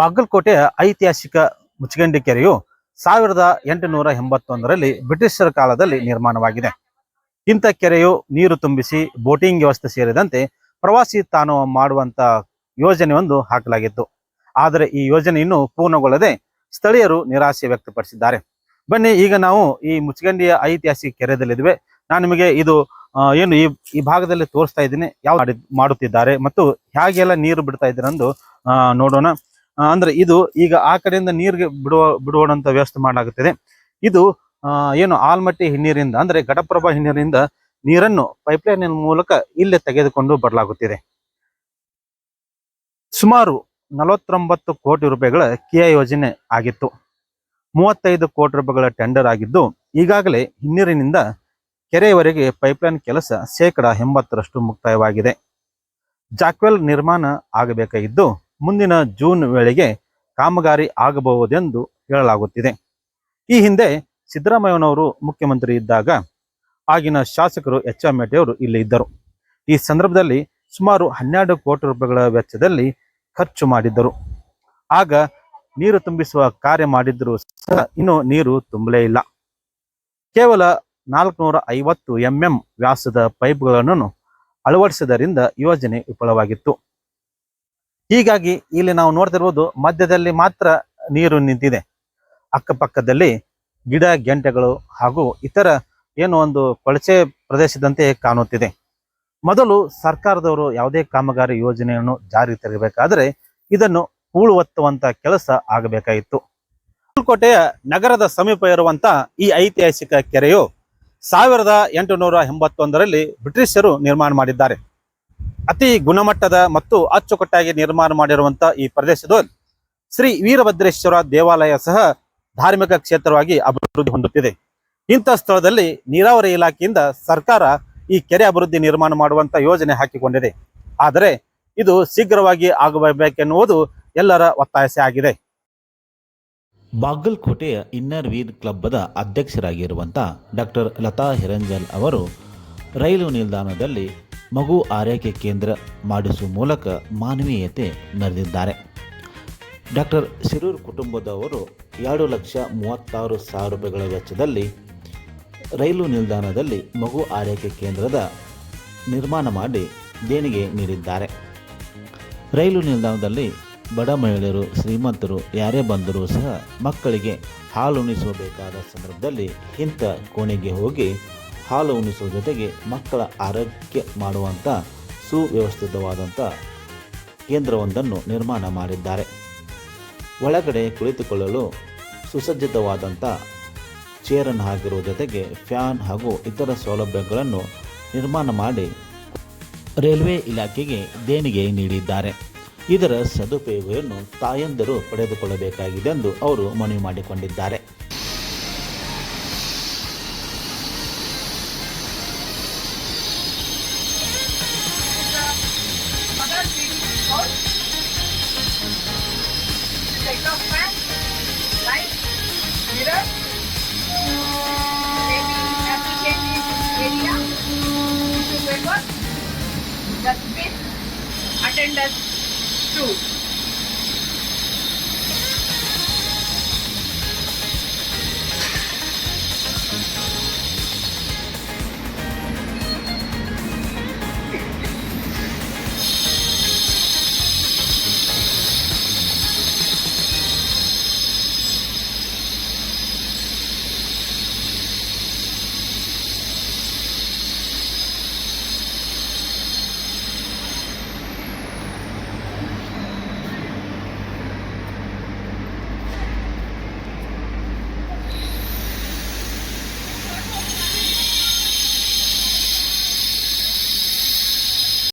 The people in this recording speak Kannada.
ಬಾಗಲಕೋಟೆಯ ಐತಿಹಾಸಿಕ ಮುಚ್ಚಗಂಡಿ ಕೆರೆಯು ಸಾವಿರದ ಎಂಟುನೂರ ಎಂಬತ್ತೊಂದರಲ್ಲಿ ಬ್ರಿಟಿಷರ ಕಾಲದಲ್ಲಿ ನಿರ್ಮಾಣವಾಗಿದೆ. ಇಂಥ ಕೆರೆಯು ನೀರು ತುಂಬಿಸಿ, ಬೋಟಿಂಗ್ ವ್ಯವಸ್ಥೆ ಸೇರಿದಂತೆ ಪ್ರವಾಸಿ ತಾಣ ಮಾಡುವಂತ ಯೋಜನೆ ಒಂದು ಹಾಕಲಾಗಿತ್ತು. ಆದರೆ ಈ ಯೋಜನೆ ಇನ್ನೂ ಪೂರ್ಣಗೊಳ್ಳದೆ ಸ್ಥಳೀಯರು ನಿರಾಸೆ ವ್ಯಕ್ತಪಡಿಸಿದ್ದಾರೆ. ಬನ್ನಿ, ಈಗ ನಾವು ಈ ಮುಚ್ಚಗಂಡಿಯ ಐತಿಹಾಸಿಕ ಕೆರೆಯಲ್ಲಿದ್ದೇವೆ. ನಾನು ನಿಮಗೆ ಇದು ಏನು ಈ ಈ ಭಾಗದಲ್ಲಿ ತೋರಿಸ್ತಾ ಇದ್ದೀನಿ. ಯಾವ ಮಾಡಿ ಮಾಡುತ್ತಿದ್ದಾರೆ ಮತ್ತು ಹೇಗೆಲ್ಲ ನೀರು ಬಿಡ್ತಾ ಇದ್ದೀರಂದು ನೋಡೋಣ. ಅಂದ್ರೆ ಇದು ಈಗ ಆ ಕಡೆಯಿಂದ ನೀರಿಗೆ ಬಿಡುವ ಬಿಡುವಂತ ವ್ಯವಸ್ಥೆ ಮಾಡಲಾಗುತ್ತದೆ. ಇದು ಏನು ಆಲ್ಮಟ್ಟಿ ಹಿನ್ನೀರಿಂದ, ಅಂದ್ರೆ ಘಟಪ್ರಭಾ ಹಿನ್ನೀರಿಂದ ನೀರನ್ನು ಪೈಪ್ಲೈನ್ ಮೂಲಕ ಇಲ್ಲೇ ತೆಗೆದುಕೊಂಡು ಬರಲಾಗುತ್ತಿದೆ. ಸುಮಾರು ನಲವತ್ತೊಂಬತ್ತು ಕೋಟಿ ರೂಪಾಯಿಗಳ ಕಿಯ ಯೋಜನೆ ಆಗಿತ್ತು. ಮೂವತ್ತೈದು ಕೋಟಿ ರೂಪಾಯಿಗಳ ಟೆಂಡರ್ ಆಗಿದ್ದು, ಈಗಾಗಲೇ ಹಿನ್ನೀರಿನಿಂದ ಕೆರೆಯವರೆಗೆ ಪೈಪ್ಲೈನ್ ಕೆಲಸ ಶೇಕಡ ಎಂಬತ್ತರಷ್ಟು ಮುಕ್ತಾಯವಾಗಿದೆ. ಜಾಕ್ವೆಲ್ ನಿರ್ಮಾಣ ಆಗಬೇಕಾಗಿದ್ದು ಮುಂದಿನ ಜೂನ್ ವೇಳೆಗೆ ಕಾಮಗಾರಿ ಆಗಬಹುದೆಂದು ಹೇಳಲಾಗುತ್ತಿದೆ. ಈ ಹಿಂದೆ ಸಿದ್ದರಾಮಯ್ಯನವರು ಮುಖ್ಯಮಂತ್ರಿ ಇದ್ದಾಗ ಆಗಿನ ಶಾಸಕರು ಎಚ್ ಎಂ ಮೇಟೆಯವರು ಇಲ್ಲಿ ಇದ್ದರು. ಈ ಸಂದರ್ಭದಲ್ಲಿ ಸುಮಾರು ಹನ್ನೆರಡು ಕೋಟಿ ರೂಪಾಯಿಗಳ ವೆಚ್ಚದಲ್ಲಿ ಖರ್ಚು ಮಾಡಿದ್ದರು. ಆಗ ನೀರು ತುಂಬಿಸುವ ಕಾರ್ಯ ಮಾಡಿದ್ದರೂ ಸಹ ಇನ್ನು ನೀರು ತುಂಬಲೇ ಇಲ್ಲ. ಕೇವಲ ನಾಲ್ಕುನೂರ ಐವತ್ತು ಎಂಎಂ ವ್ಯಾಸದ ಪೈಪ್ಗಳನ್ನು ಅಳವಡಿಸಿದ್ದರಿಂದ ಯೋಜನೆ ವಿಫಲವಾಗಿತ್ತು. ಹೀಗಾಗಿ ಇಲ್ಲಿ ನಾವು ನೋಡ್ತಿರ್ಬೋದು ಮಧ್ಯದಲ್ಲಿ ಮಾತ್ರ ನೀರು ನಿಂತಿದೆ. ಅಕ್ಕಪಕ್ಕದಲ್ಲಿ ಗಿಡ, ಗೆಂಟೆಗಳು ಹಾಗೂ ಇತರ ಏನು ಒಂದು ಕೊಳಚೆ ಪ್ರದೇಶದಂತೆ ಕಾಣುತ್ತಿದೆ. ಮೊದಲು ಸರ್ಕಾರದವರು ಯಾವುದೇ ಕಾಮಗಾರಿ ಯೋಜನೆಯನ್ನು ಜಾರಿ ತರಬೇಕಾದರೆ ಇದನ್ನು ಹೂಳುವತ್ತುವಂತ ಕೆಲಸ ಆಗಬೇಕಾಯಿತು. ಹುಲ್ಕೋಟೆಯ ನಗರದ ಸಮೀಪ ಇರುವಂತ ಈ ಐತಿಹಾಸಿಕ ಕೆರೆಯು ಸಾವಿರದ ಎಂಟುನೂರ ಎಂಬತ್ತೊಂದರಲ್ಲಿ ಬ್ರಿಟಿಷರು ನಿರ್ಮಾಣ ಮಾಡಿದ್ದಾರೆ. ಅತಿ ಗುಣಮಟ್ಟದ ಮತ್ತು ಅಚ್ಚುಕಟ್ಟಾಗಿ ನಿರ್ಮಾಣ ಮಾಡಿರುವಂತಹ ಈ ಪ್ರದೇಶದ ಶ್ರೀ ವೀರಭದ್ರೇಶ್ವರ ದೇವಾಲಯ ಸಹ ಧಾರ್ಮಿಕ ಕ್ಷೇತ್ರವಾಗಿ ಅಭಿವೃದ್ಧಿ ಹೊಂದುತ್ತಿದೆ. ಇಂಥ ಸ್ಥಳದಲ್ಲಿ ನೀರಾವರಿ ಇಲಾಖೆಯಿಂದ ಸರ್ಕಾರ ಈ ಕೆರೆ ಅಭಿವೃದ್ಧಿ ನಿರ್ಮಾಣ ಮಾಡುವಂತ ಯೋಜನೆ ಹಾಕಿಕೊಂಡಿದೆ. ಆದರೆ ಇದು ಶೀಘ್ರವಾಗಿ ಆಗಬೇಕೆನ್ನುವುದು ಎಲ್ಲರ ಒತ್ತಾಯಸೆ ಆಗಿದೆ. ಬಾಗಲ್ಕೋಟೆಯ ಇನ್ನರ್ ವೀರ್ ಕ್ಲಬ್ಬದ ಅಧ್ಯಕ್ಷರಾಗಿರುವಂತಹ ಡಾಕ್ಟರ್ ಲತಾ ಹಿರಂಜಲ್ ಅವರು ರೈಲು ನಿಲ್ದಾಣದಲ್ಲಿ ಮಗು ಆರೈಕೆ ಕೇಂದ್ರ ಮಾಡಿಸುವ ಮೂಲಕ ಮಾನವೀಯತೆ ಮೆರೆದಿದ್ದಾರೆ. ಡಾಕ್ಟರ್ ಶಿರೂರ್ ಕುಟುಂಬದವರು ಎರಡು ಲಕ್ಷ ಮೂವತ್ತಾರು ಸಾವಿರ ರೂಪಾಯಿಗಳ ವೆಚ್ಚದಲ್ಲಿ ರೈಲು ನಿಲ್ದಾಣದಲ್ಲಿ ಮಗು ಆರೈಕೆ ಕೇಂದ್ರದ ನಿರ್ಮಾಣ ಮಾಡಿ ದೇಣಿಗೆ ನೀಡಿದ್ದಾರೆ. ರೈಲು ನಿಲ್ದಾಣದಲ್ಲಿ ಬಡ ಮಹಿಳೆಯರು, ಶ್ರೀಮಂತರು, ಯಾರೇ ಬಂದರೂ ಸಹ ಮಕ್ಕಳಿಗೆ ಹಾಲುಣಿಸಬೇಕಾದ ಸಂದರ್ಭದಲ್ಲಿ ಇಂಥ ಕೋಣೆಗೆ ಹೋಗಿ ಹಾಲು ಉಣಿಸುವ ಜೊತೆಗೆ ಮಕ್ಕಳ ಆರೋಗ್ಯ ಮಾಡುವಂಥ ಸುವ್ಯವಸ್ಥಿತವಾದಂಥ ಕೇಂದ್ರವೊಂದನ್ನು ನಿರ್ಮಾಣ ಮಾಡಿದ್ದಾರೆ. ಒಳಗಡೆ ಕುಳಿತುಕೊಳ್ಳಲು ಸುಸಜ್ಜಿತವಾದಂಥ ಚೇರನ್ನು ಹಾಕಿರುವ ಜೊತೆಗೆ ಫ್ಯಾನ್ ಹಾಗೂ ಇತರ ಸೌಲಭ್ಯಗಳನ್ನು ನಿರ್ಮಾಣ ಮಾಡಿ ರೈಲ್ವೆ ಇಲಾಖೆಗೆ ದೇಣಿಗೆ ನೀಡಿದ್ದಾರೆ. ಇದರ ಸದುಪಯೋಗವನ್ನು ತಾಯಂದಿರು ಪಡೆದುಕೊಳ್ಳಬೇಕಾಗಿದೆ ಎಂದು ಅವರು ಮನವಿ ಮಾಡಿಕೊಂಡಿದ್ದಾರೆ. House. Take off fan, light, mirror, baby application area, tissue paper, dustbin, attendance two.